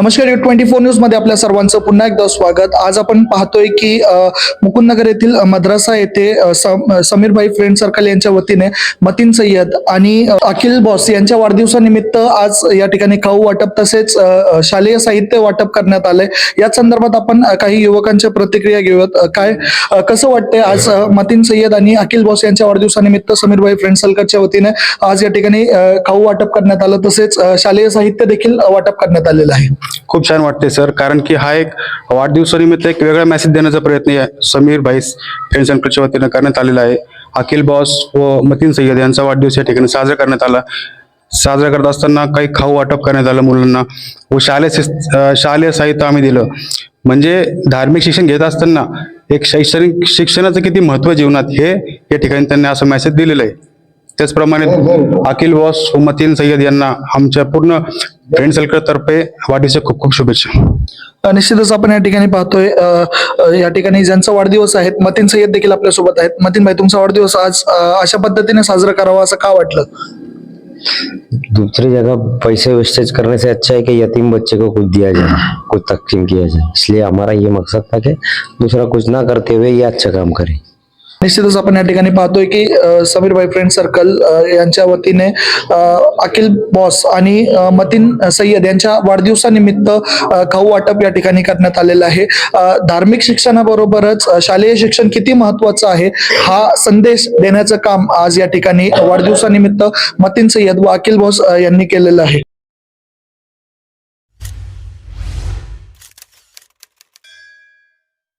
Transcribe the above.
नमस्कार you twenty four न्यूजमध्ये आपल्या सर्वांचं पुन्हा एकदा स्वागत. आज आपण पाहतोय की मुकुंदनगर येथील मद्रासा येथे समीरभाई फ्रेंड सर्कल यांच्या वतीने मतीन सय्यद आणि अखिल बॉस यांच्या वाढदिवसानिमित्त आज या ठिकाणी खाऊ वाटप तसेच शालेय साहित्य वाटप करण्यात आलंय. या संदर्भात आपण काही युवकांच्या प्रतिक्रिया घेऊयात. काय कसं वाटतंय आज मतीन सय्यद आणि अखिल बॉस यांच्या वाढदिवसानिमित्त समीरभाई फ्रेंड सर्कलच्या वतीने आज या ठिकाणी खाऊ वाटप करण्यात आलं तसेच शालेय साहित्य देखील वाटप करण्यात आलेलं आहे. खूप छान वाटते सर. कारण की हा एक वाढदिवसानिमित्त एक वेगळा मेसेज देण्याचा प्रयत्न समीर समीर फ्रेंड्स अँड क्लबच्या वतीनं करण्यात आलेला आहे. अखिल बॉस व मतीन सय्यद यांचा वाढदिवस या ठिकाणी साजरा करण्यात आला. साजरा करत असताना काही खाऊ वाटप करण्यात आलं मुलांना व शालेय शालेय साहित्य आम्ही दिलं. म्हणजे धार्मिक शिक्षण घेत असताना एक शैक्षणिक शिक्षणाचं किती महत्त्व जीवनात हे या ठिकाणी त्यांनी असं मेसेज दिलेलं आहे. त्याचप्रमाणे अखिल बॉस व मतीन सय्यद यांना आमच्या पूर्ण फ्रेंड सर्कल तर्फे वाढदिवसाच्या खूप खूप शुभेच्छा. निश्चितच आपण या ठिकाणी पाहतोय या ठिकाणी ज्यांचा वाढदिवस आहे मतीन सय्यद देखील आपल्यासोबत आहेत. मतीन भाई तुमचा वाढदिवस आज अशा पद्धतीने साजरा करावा असं का वाटलं? दूसरी जगह पैसे वेस्टेज करने से अच्छा है कि यतीम बच्चे को कुछ दिया जाए कुछ तकसीम किया जाए. इसलिए हमारा ये मकसद था कि दूसरा कुछ ना करते हुए ये अच्छा काम करें. निश्चितच आपण या ठिकाणी पाहतोय की समीर समीरभाई फ्रेंड सर्कल यांच्या वतीने अखिल बॉस आणि मतीन सय्यद यांच्या वाढदिवसानिमित्त खाऊ वाटप या ठिकाणी करण्यात आलेलं आहे. धार्मिक शिक्षणाबरोबरच शालेय शिक्षण किती महत्वाचं आहे हा संदेश देण्याचं काम आज या ठिकाणी वाढदिवसानिमित्त मतीन सय्यद व अखिल बॉस यांनी केलेलं आहे.